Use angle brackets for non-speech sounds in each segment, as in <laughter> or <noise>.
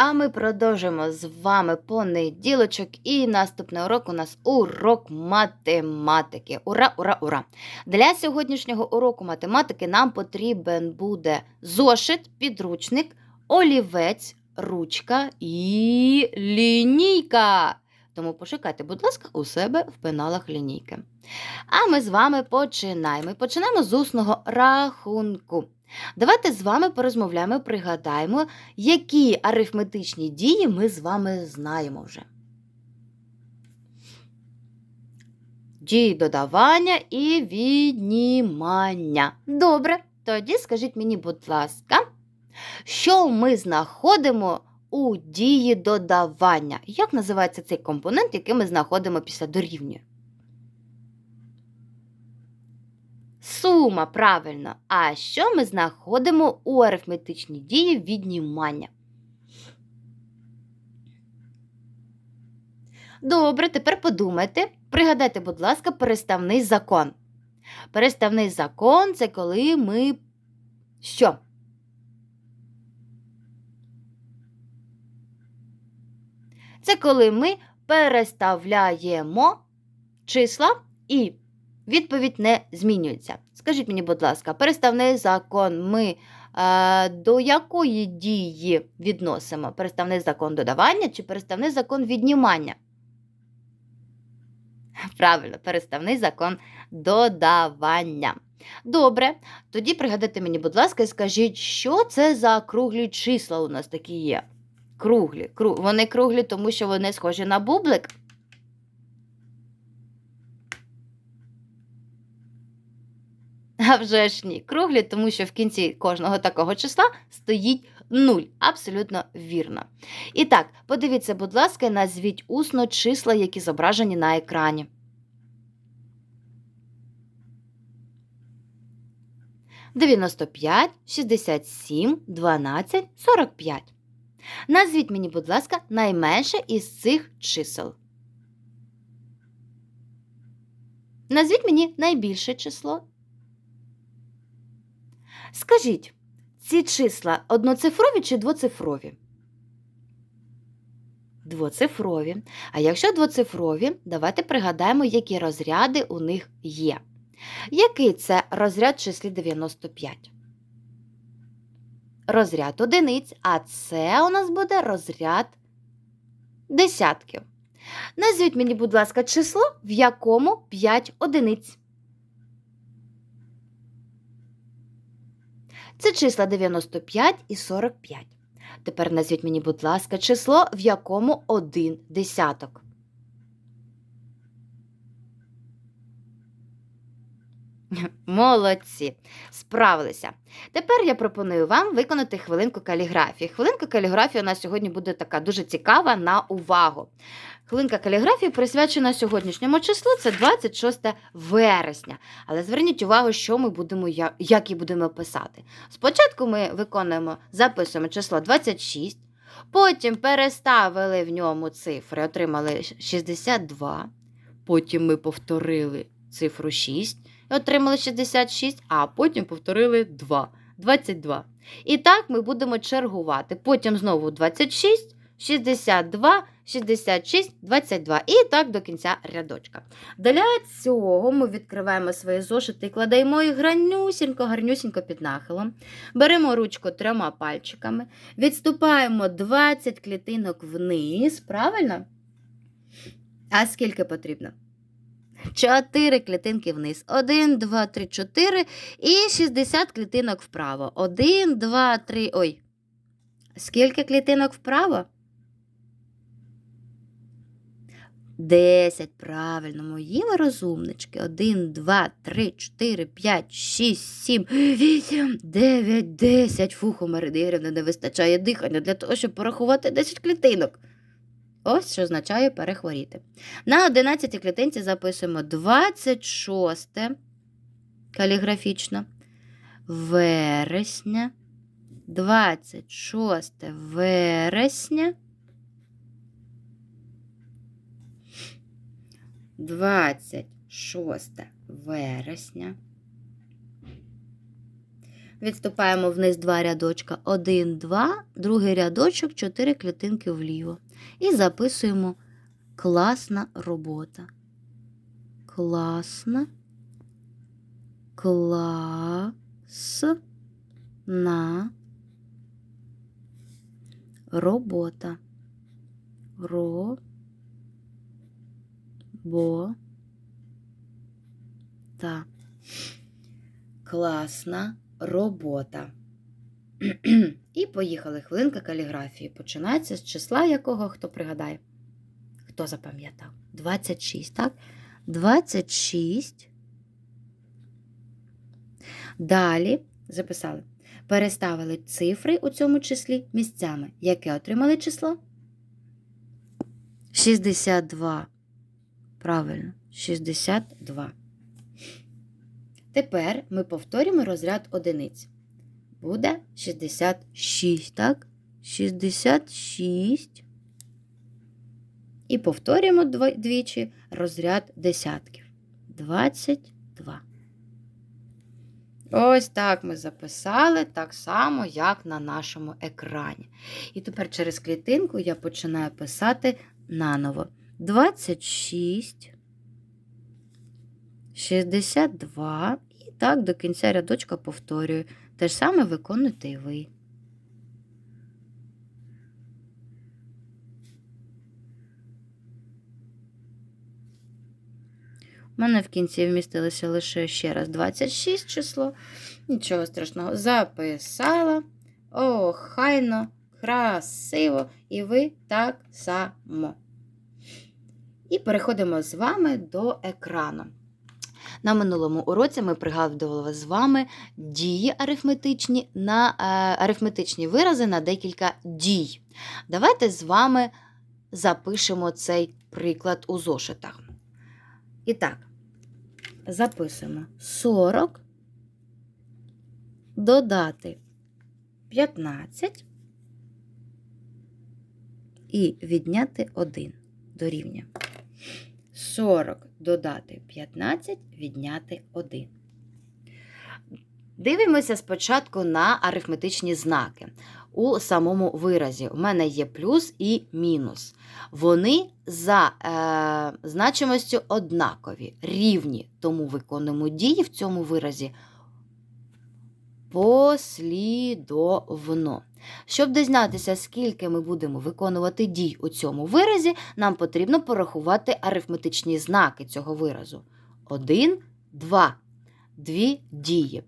А ми продовжимо з вами понеділочок, і наступний урок у нас урок математики. Ура, ура, ура! Для сьогоднішнього уроку математики нам потрібен буде зошит, підручник, олівець, ручка і лінійка. Тому пошукайте, будь ласка, у себе в пеналах лінійки. А ми з вами починаємо. Починаємо з усного рахунку. Давайте з вами порозмовляємо, пригадаємо, які арифметичні дії ми з вами знаємо вже. Дії додавання і віднімання. Добре, тоді скажіть мені, будь ласка, що ми знаходимо у дії додавання? Як називається цей компонент, який ми знаходимо після дорівнює? Сума, правильно. А що ми знаходимо у арифметичній дії віднімання? Добре, тепер подумайте. Пригадайте, будь ласка, переставний закон. Переставний закон це коли ми. Що? Це коли ми переставляємо числа і відповідь не змінюється. Скажіть мені, будь ласка, переставний закон ми е, до якої дії відносимо? Переставний закон додавання чи переставний закон віднімання? Правильно, переставний закон додавання. Добре, тоді пригадайте мені, будь ласка, і скажіть, що це за круглі числа у нас такі є? Круглі. Кру... Вони круглі, тому що вони схожі на бублик. А вже ж ні, круглі, тому що в кінці кожного такого числа стоїть 0. Абсолютно вірно. І так, подивіться, будь ласка, назвіть усно числа, які зображені на екрані. Дев'яносто п'ять, шістдесят сім, дванадцять, сорок п'ять. Назвіть мені, будь ласка, найменше із цих чисел. Назвіть мені найбільше число. Скажіть, ці числа одноцифрові чи двоцифрові? Двоцифрові. А якщо двоцифрові, давайте пригадаємо, які розряди у них є. Який це розряд числі 95? Розряд одиниць, а це у нас буде розряд десятків. Назвіть мені, будь ласка, число, в якому 5 одиниць. Це числа 95 і 45. Тепер назвіть мені, будь ласка, число, в якому один десяток. <laughs> Молодці, справилися. Тепер я пропоную вам виконати хвилинку каліграфії. Хвилинка каліграфії у нас сьогодні буде така дуже цікава на увагу. Хвилинка каліграфії присвячена сьогоднішньому числу, це 26 вересня. Але зверніть увагу, що ми будемо, як її будемо писати. Спочатку ми виконуємо, записуємо число 26, потім переставили в ньому цифри, отримали 62, потім ми повторили цифру 6 і отримали 66, а потім повторили 2, 22. І так ми будемо чергувати. Потім знову 26, 62, 66, 22. І так до кінця рядочка. Для цього ми відкриваємо свої зошити і кладемо їх гранюсінько, гарнюсінько під нахилом. Беремо ручку трьома пальчиками, відступаємо 20 клітинок вниз, правильно? А скільки потрібно? 4 клітинки вниз. 1, 2, 3, 4 і 60 клітинок вправо. 1, 2, 3. Ой. Скільки клітинок вправо? 10. Правильно, мої ви розумнички. 1, 2, 3, 4, 5, 6, 7, 8, 9, 10. Фух, у не вистачає дихання для того, щоб порахувати 10 клітинок. Ось що означає перехворіти. На 11 клітинці записуємо 26 каліграфічно. Вересня. 26 вересня. 26 вересня. Відступаємо вниз два рядочка. Один, два, другий рядочок, чотири клітинки вліво. І записуємо класна робота. Класна. Класна робота. Ро. Та. Класна робота. І поїхали. Хвилинка каліграфії. Починається з числа якого, хто пригадає? Хто запам'ятав? 26, так? 26. Далі записали. Переставили цифри у цьому числі місцями. Яке отримали число? 62. Правильно, 62. Тепер ми повторюємо розряд одиниць. Буде 66, так? 66. І повторюємо двічі розряд десятків. 22. Ось так ми записали, так само, як на нашому екрані. І тепер через клітинку я починаю писати наново. 26, 62. Так до кінця рядочка повторюю. Те ж саме виконуйте і ви. У мене в кінці вмістилося лише ще раз 26 число. Нічого страшного. Записала. Охайно, красиво. І ви так само. І переходимо з вами до екрану. На минулому уроці ми пригадували з вами дії арифметичні на е, арифметичні вирази на декілька дій. Давайте з вами запишемо цей приклад у зошитах. І так, записуємо 40 додати 15 і відняти 1 дорівнює. 40 додати 15, відняти 1. Дивимося спочатку на арифметичні знаки. У самому виразі у мене є плюс і мінус. Вони за е, значимостю однакові, рівні, тому виконуємо дії в цьому виразі послідовно. Щоб дізнатися, скільки ми будемо виконувати дій у цьому виразі, нам потрібно порахувати арифметичні знаки цього виразу. 1, 2. Дві дії.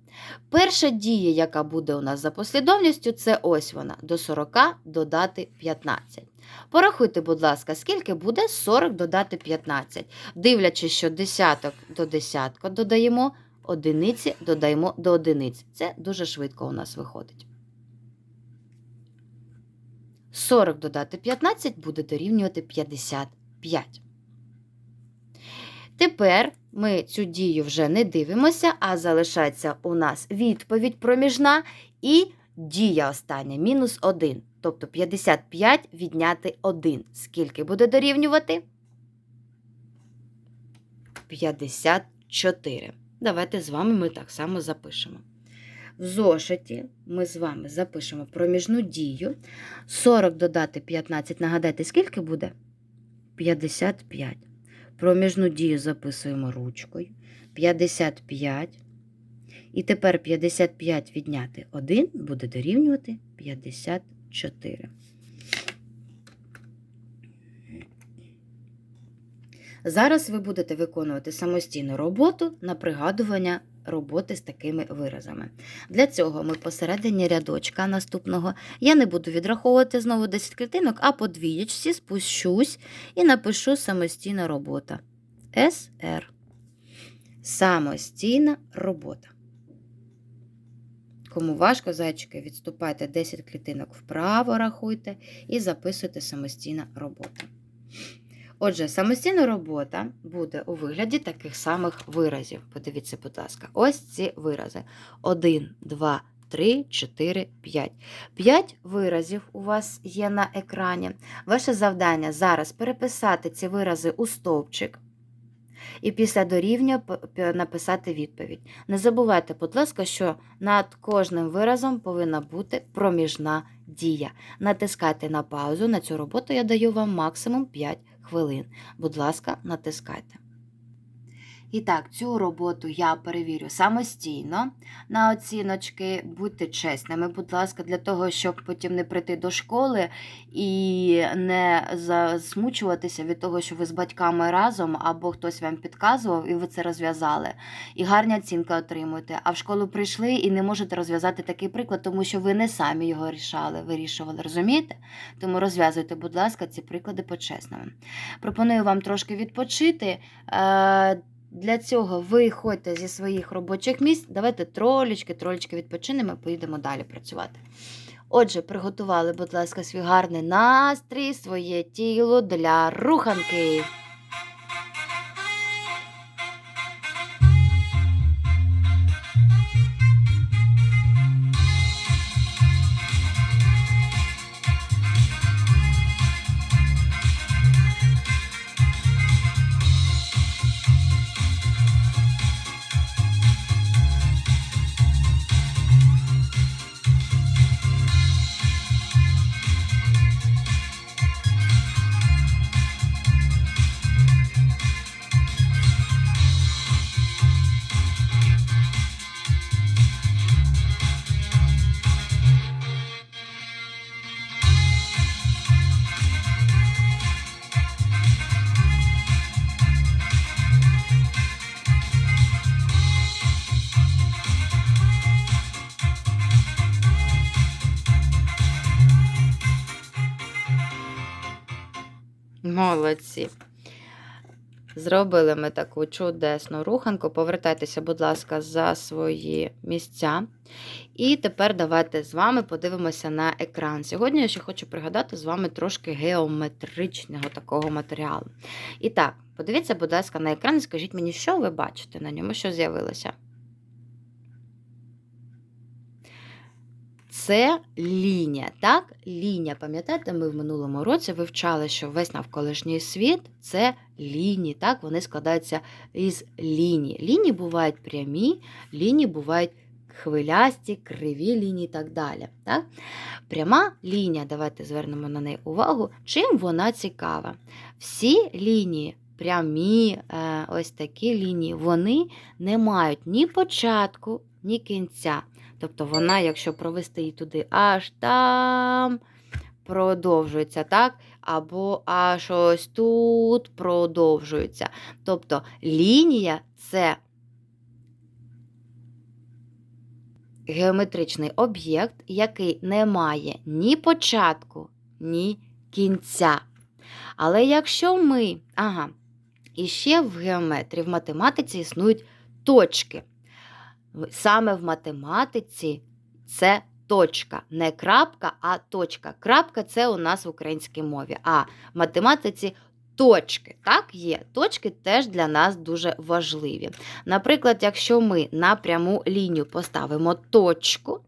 Перша дія, яка буде у нас за послідовністю, це ось вона. До 40 додати 15. Порахуйте, будь ласка, скільки буде 40 додати 15. Дивлячись, що десяток до десятка додаємо, одиниці додаємо до одиниць. Це дуже швидко у нас виходить. 40 додати 15 буде дорівнювати 55. Тепер ми цю дію вже не дивимося, а залишається у нас відповідь проміжна і дія остання мінус 1. Тобто 55 відняти 1. Скільки буде дорівнювати? 54. Давайте з вами ми так само запишемо. В зошиті ми з вами запишемо проміжну дію. 40 додати 15. Нагадайте, скільки буде? 55. Проміжну дію записуємо ручкою. 55. І тепер 55 відняти 1 буде дорівнювати 54. Зараз ви будете виконувати самостійну роботу на пригадування роботи з такими виразами. Для цього ми посередині рядочка наступного я не буду відраховувати знову 10 клітинок, а по двієчці спущусь і напишу самостійна робота. СР. Самостійна робота. Кому важко, зайчики, відступайте 10 клітинок вправо, рахуйте і записуйте самостійна робота. Отже, самостійна робота буде у вигляді таких самих виразів. Подивіться, будь ласка, ось ці вирази: 1, 2, 3, 4, 5. 5 виразів у вас є на екрані. Ваше завдання зараз переписати ці вирази у стовпчик і після дорівнює написати відповідь. Не забувайте, будь ласка, що над кожним виразом повинна бути проміжна дія. Натискайте на паузу. На цю роботу я даю вам максимум 5 хвилин. Будь ласка, натискайте. І так, цю роботу я перевірю самостійно на оціночки. Будьте чесними, будь ласка, для того, щоб потім не прийти до школи і не засмучуватися від того, що ви з батьками разом або хтось вам підказував, і ви це розв'язали. І гарні оцінки отримуєте. А в школу прийшли і не можете розв'язати такий приклад, тому що ви не самі його рішали, вирішували. Розумієте? Тому розв'язуйте, будь ласка, ці приклади по-чесному. Пропоную вам трошки відпочити. Для цього виходьте зі своїх робочих місць, давайте тролічки, тролічки відпочинемо, поїдемо далі працювати. Отже, приготували, будь ласка, свій гарний настрій, своє тіло для руханки. Молодці. Зробили ми таку чудесну руханку. Повертайтеся, будь ласка, за свої місця. І тепер давайте з вами подивимося на екран. Сьогодні я ще хочу пригадати з вами трошки геометричного такого матеріалу. І так, подивіться, будь ласка, на екран і скажіть мені, що ви бачите на ньому, що з'явилося. Це лінія. Так, лінія. Пам'ятаєте, ми в минулому році вивчали, що весь навколишній світ це лінії. Так, вони складаються із ліній. Лінії бувають прямі, лінії бувають хвилясті, криві лінії і так далі. Так? Пряма лінія, давайте звернемо на неї увагу, чим вона цікава. Всі лінії. Прямі, е, ось такі лінії, вони не мають ні початку, ні кінця. Тобто вона, якщо провести її туди аж там, продовжується, так? Або аж ось тут продовжується. Тобто лінія це геометричний об'єкт, який не має ні початку, ні кінця. Але якщо ми, ага, і ще в геометрії, в математиці існують точки. Саме в математиці це точка. Не крапка, а точка. Крапка це у нас в українській мові. А в математиці точки. Так, є. Точки теж для нас дуже важливі. Наприклад, якщо ми на пряму лінію поставимо точку,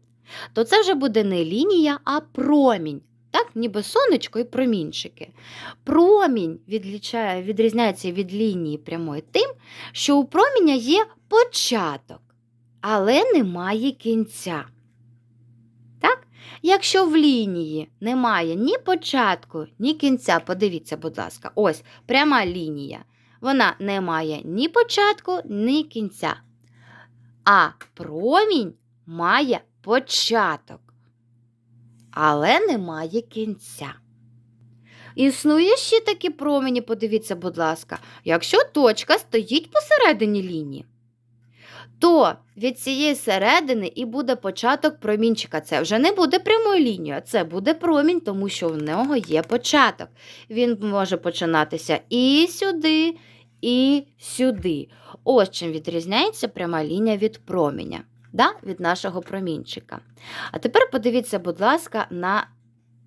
то це вже буде не лінія, а промінь. Так, ніби сонечко і промінчики. Промінь відрізняється від лінії прямої тим, що у проміня є початок але немає кінця. Так? Якщо в лінії немає ні початку, ні кінця, подивіться, будь ласка, ось пряма лінія. Вона не має ні початку, ні кінця. А промінь має початок, але немає кінця. Існує ще такі промені, подивіться, будь ласка, якщо точка стоїть посередині лінії то від цієї середини і буде початок промінчика. Це вже не буде прямою лінією, це буде промінь, тому що в нього є початок. Він може починатися і сюди, і сюди. Ось чим відрізняється пряма лінія від проміня, да? від нашого промінчика. А тепер подивіться, будь ласка, на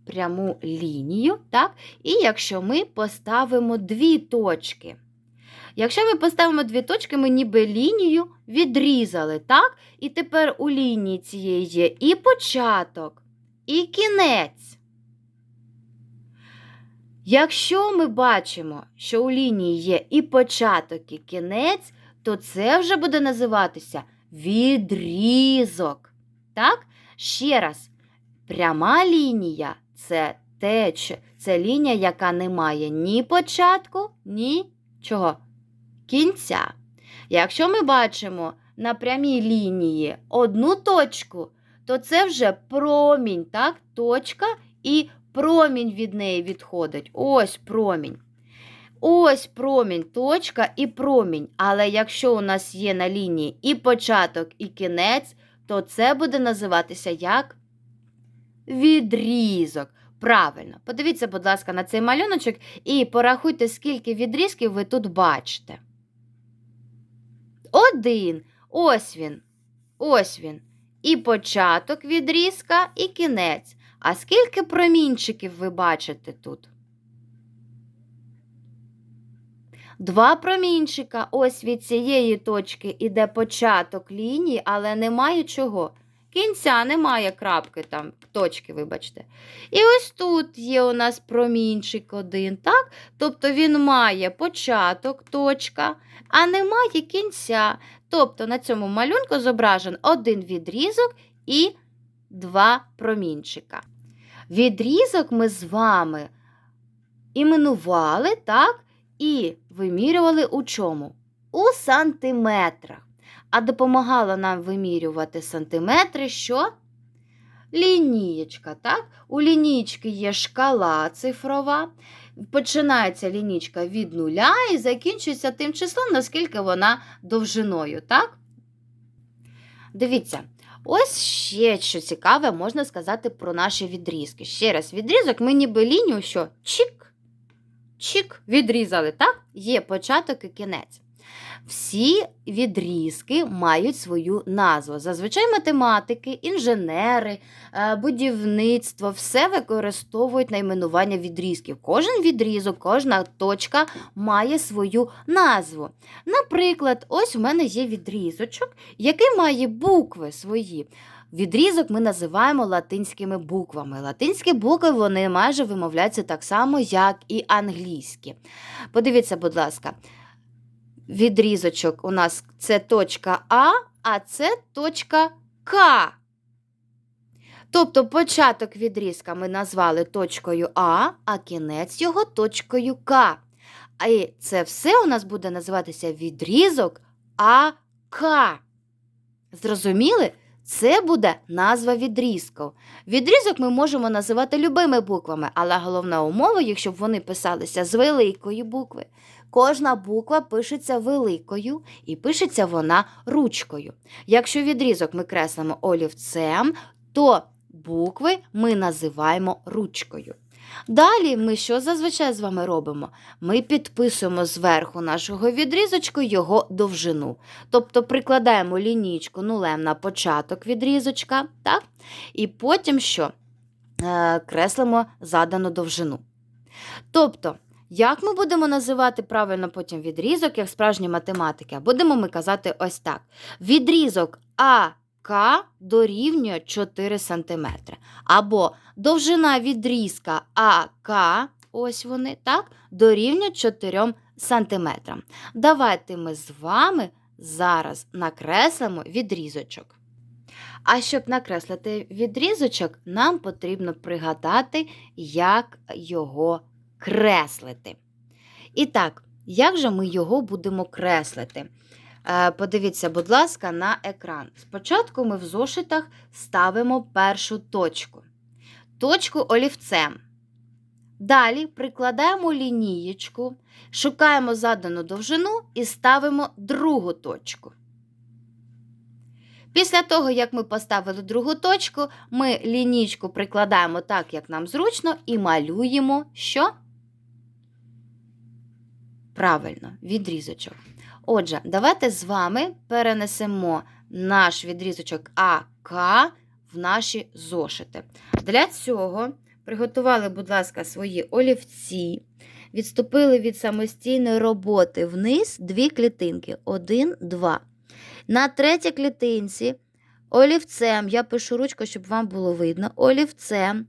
пряму лінію. так? І якщо ми поставимо дві точки. Якщо ми поставимо дві точки, ми ніби лінію відрізали, так? І тепер у лінії цієї є і початок, і кінець. Якщо ми бачимо, що у лінії є і початок, і кінець, то це вже буде називатися відрізок. Так? Ще раз, пряма лінія це теч, це лінія, яка не має ні початку, ні чого? Кінця. Якщо ми бачимо на прямій лінії одну точку, то це вже промінь, так? Точка і промінь від неї відходить. Ось промінь. Ось промінь, точка і промінь. Але якщо у нас є на лінії і початок, і кінець, то це буде називатися як відрізок. Правильно. Подивіться, будь ласка, на цей малюночок і порахуйте, скільки відрізків ви тут бачите. Один. Ось він. Ось він. І початок відрізка, і кінець. А скільки промінчиків ви бачите тут? Два промінчика. Ось від цієї точки іде початок лінії, але немає чого. Кінця немає крапки там, точки, вибачте. І ось тут є у нас промінчик один, так? Тобто він має початок, точка, а немає кінця. Тобто на цьому малюнку зображен один відрізок і два промінчика. Відрізок ми з вами іменували, так? І вимірювали у чому? У сантиметрах. А допомагала нам вимірювати сантиметри, що? Лінієчка, так? У лінійки є шкала цифрова. Починається лінічка від нуля і закінчується тим числом, наскільки вона довжиною, так? Дивіться, ось ще що цікаве можна сказати про наші відрізки. Ще раз, відрізок ми ніби лінію, що чик, чик, відрізали, так? Є початок і кінець. Всі відрізки мають свою назву. Зазвичай математики, інженери, е, будівництво все використовують найменування відрізків. Кожен відрізок, кожна точка має свою назву. Наприклад, ось у мене є відрізочок, який має букви свої. Відрізок ми називаємо латинськими буквами. Латинські букви вони майже вимовляються так само, як і англійські. Подивіться, будь ласка, відрізочок у нас це точка А, а це точка К. Тобто початок відрізка ми назвали точкою А, а кінець його точкою К. І це все у нас буде називатися відрізок АК. Зрозуміли? Це буде назва відрізку. Відрізок ми можемо називати любими буквами, але головна умова, якщо б вони писалися з великої букви. Кожна буква пишеться великою і пишеться вона ручкою. Якщо відрізок ми креслимо олівцем, то букви ми називаємо ручкою. Далі ми що зазвичай з вами робимо? Ми підписуємо зверху нашого відрізочку його довжину. Тобто прикладаємо лінійку нулем на початок відрізочка, так? і потім що? Е, креслимо задану довжину. Тобто, як ми будемо називати правильно потім відрізок, як справжні математики? Будемо ми казати ось так: відрізок АК дорівнює 4 см. Або довжина відрізка АК, ось вони, так, дорівнює 4 см. Давайте ми з вами зараз накреслимо відрізочок. А щоб накреслити відрізочок, нам потрібно пригадати, як його креслити. І так, як же ми його будемо креслити? Е, Подивіться, будь ласка, на екран. Спочатку ми в зошитах ставимо першу точку. Точку олівцем. Далі прикладаємо лінієчку, шукаємо задану довжину і ставимо другу точку. Після того, як ми поставили другу точку, ми лінійку прикладаємо так, як нам зручно, і малюємо що? Правильно, відрізочок. Отже, давайте з вами перенесемо наш відрізочок АК в наші зошити. Для цього приготували, будь ласка, свої олівці, відступили від самостійної роботи вниз дві клітинки. Один, два. На третій клітинці олівцем, я пишу ручку, щоб вам було видно, олівцем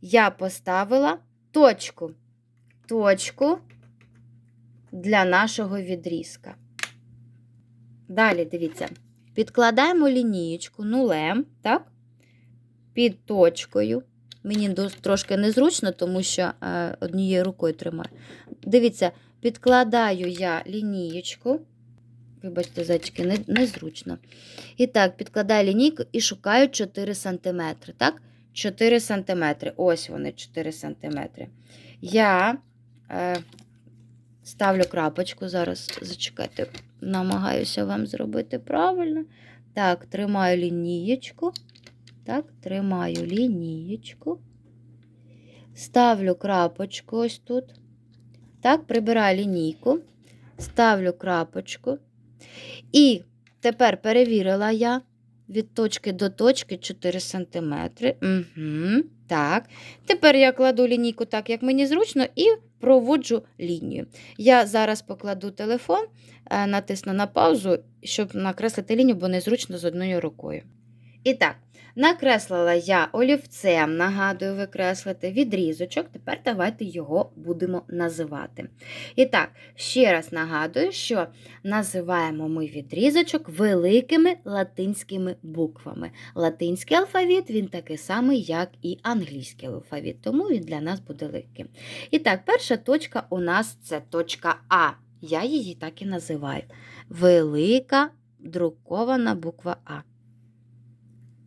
я поставила точку. точку для нашого відрізка. Далі, дивіться, підкладаємо лінієчку нулем, так? Під точкою. Мені трошки незручно, тому що е, однією рукою тримаю. Дивіться, підкладаю я лінієчку. Вибачте, зайчики, не, незручно. І так, підкладаю лінійку і шукаю 4 см. Так? 4 см. Ось вони, 4 см. Я е, ставлю крапочку, зараз зачекайте, намагаюся вам зробити правильно. Так, тримаю лінієчку. Так, тримаю лінієчку. Ставлю крапочку ось тут. Так, прибираю лінійку, ставлю крапочку. І тепер перевірила я від точки до точки 4 см. Угу, так. Тепер я кладу лінійку так, як мені зручно, і проводжу лінію. Я зараз покладу телефон, е, натисну на паузу, щоб накреслити лінію, бо незручно з одною рукою. І так, накреслила я олівцем, нагадую, викреслити відрізочок. Тепер давайте його будемо називати. І так, ще раз нагадую, що називаємо ми відрізочок великими латинськими буквами. Латинський алфавіт він такий самий, як і англійський алфавіт, тому він для нас буде легким. І так, перша точка у нас це точка А. Я її так і називаю. Велика друкована буква А.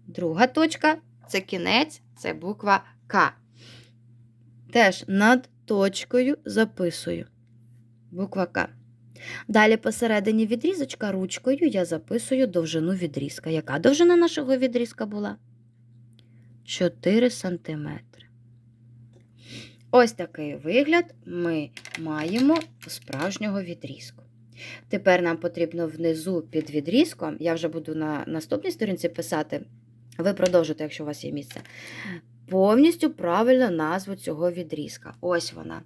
Друга точка це кінець, це буква К. Теж над точкою записую. Буква К. Далі посередині відрізочка ручкою я записую довжину відрізка. Яка довжина нашого відрізка була? 4 см. Ось такий вигляд ми маємо справжнього відрізку. Тепер нам потрібно внизу під відрізком, я вже буду на наступній сторінці писати, ви продовжите, якщо у вас є місце, повністю правильну назву цього відрізка. Ось вона.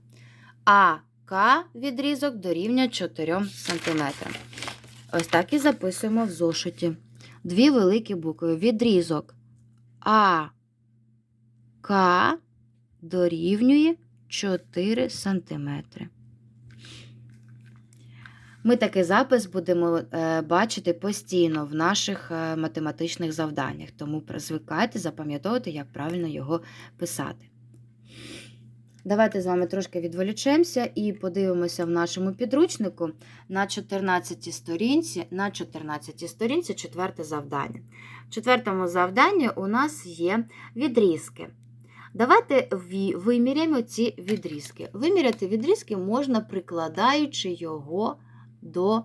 АК відрізок дорівнює 4 см. Ось так і записуємо в зошиті. Дві великі букви. Відрізок АК дорівнює 4 см. Ми такий запис будемо е, бачити постійно в наших е, математичних завданнях, тому звикайте запам'ятовувати, як правильно його писати. Давайте з вами трошки відволічемося і подивимося в нашому підручнику на 14 сторінці, на 14 сторінці четверте завдання. В четвертому завданні у нас є відрізки. Давайте виміряємо ці відрізки. Виміряти відрізки можна, прикладаючи його до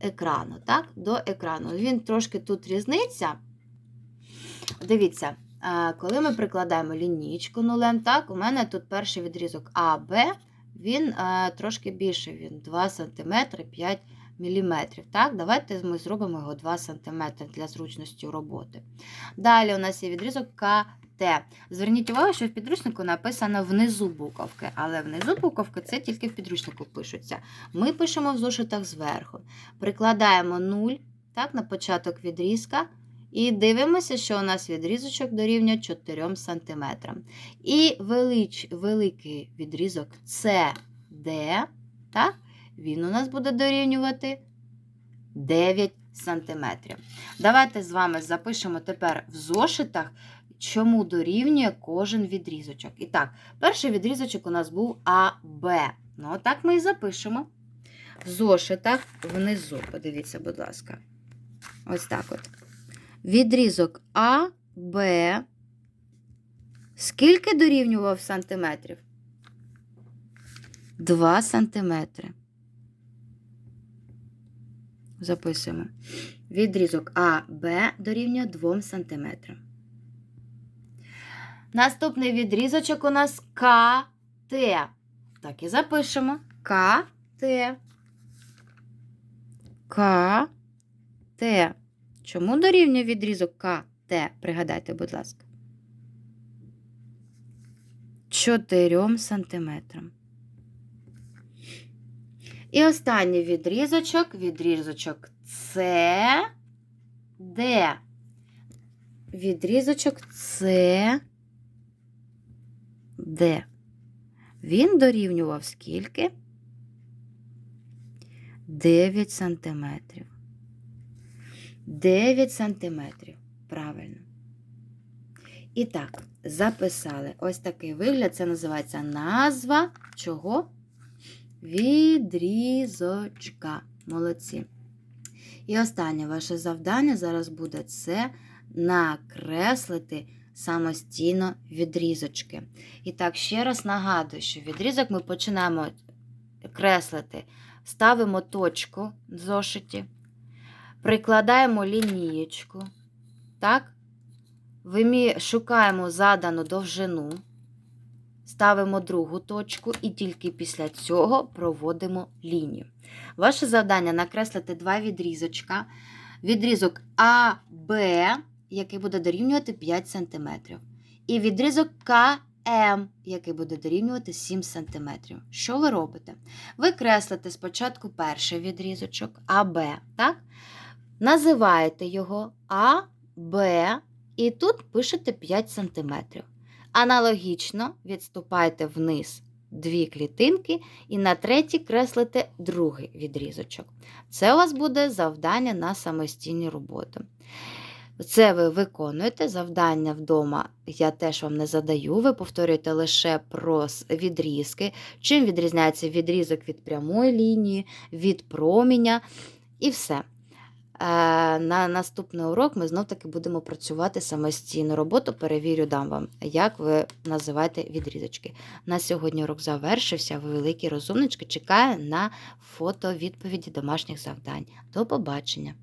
екрану. Так? До екрану. Він трошки тут різниця. Дивіться, коли ми прикладаємо лінійку нулем, так, у мене тут перший відрізок А, Б, він трошки більший, він 2 см 5 мм. Так? Давайте ми зробимо його 2 см для зручності роботи. Далі у нас є відрізок КТ. Зверніть увагу, що в підручнику написано внизу буковки, але внизу буковки це тільки в підручнику пишуться. Ми пишемо в зошитах зверху. Прикладаємо 0 так, на початок відрізка. І дивимося, що у нас відрізочок дорівнює 4 см. І велич, великий відрізок CD, так, він у нас буде дорівнювати 9 см. Давайте з вами запишемо тепер в зошитах, чому дорівнює кожен відрізочок. І так, перший відрізочок у нас був АБ. Ну, отак ми і запишемо. В зошитах внизу, подивіться, будь ласка. Ось так от. Відрізок А, Б. Скільки дорівнював сантиметрів? 2 сантиметри. Записуємо. Відрізок А, Б дорівнює 2 сантиметрам. Наступний відрізочок у нас КТ. Так і запишемо. КТ. КТ. Чому дорівнює відрізок КТ? Пригадайте, будь ласка. 4 сантиметрам. І останній відрізочок, відрізочок С, Д. Відрізочок С, Д. Він дорівнював скільки? 9 сантиметрів. 9 сантиметрів. Правильно. І так, записали. Ось такий вигляд. Це називається назва чого? Відрізочка. Молодці. І останнє ваше завдання зараз буде це накреслити самостійно відрізочки. І так, ще раз нагадую, що відрізок ми починаємо креслити. Ставимо точку в зошиті, прикладаємо лінієчку. Так? Шукаємо задану довжину, ставимо другу точку і тільки після цього проводимо лінію. Ваше завдання накреслити два відрізочка. Відрізок АБ, який буде дорівнювати 5 см. І відрізок КМ, який буде дорівнювати 7 см. Що ви робите? Ви креслите спочатку перший відрізочок АБ, так? Називаєте його АБ, і тут пишете 5 см. Аналогічно відступаєте вниз дві клітинки і на третій креслите другий відрізочок. Це у вас буде завдання на самостійні роботи. Це ви виконуєте завдання вдома, я теж вам не задаю. Ви повторюєте лише про відрізки, чим відрізняється відрізок від прямої лінії, від проміння і все. На наступний урок ми знов-таки будемо працювати самостійну роботу. Перевірю, дам вам, як ви називаєте відрізочки. На сьогодні урок завершився. Ви великі розумнички. Чекаю на фото відповіді домашніх завдань. До побачення!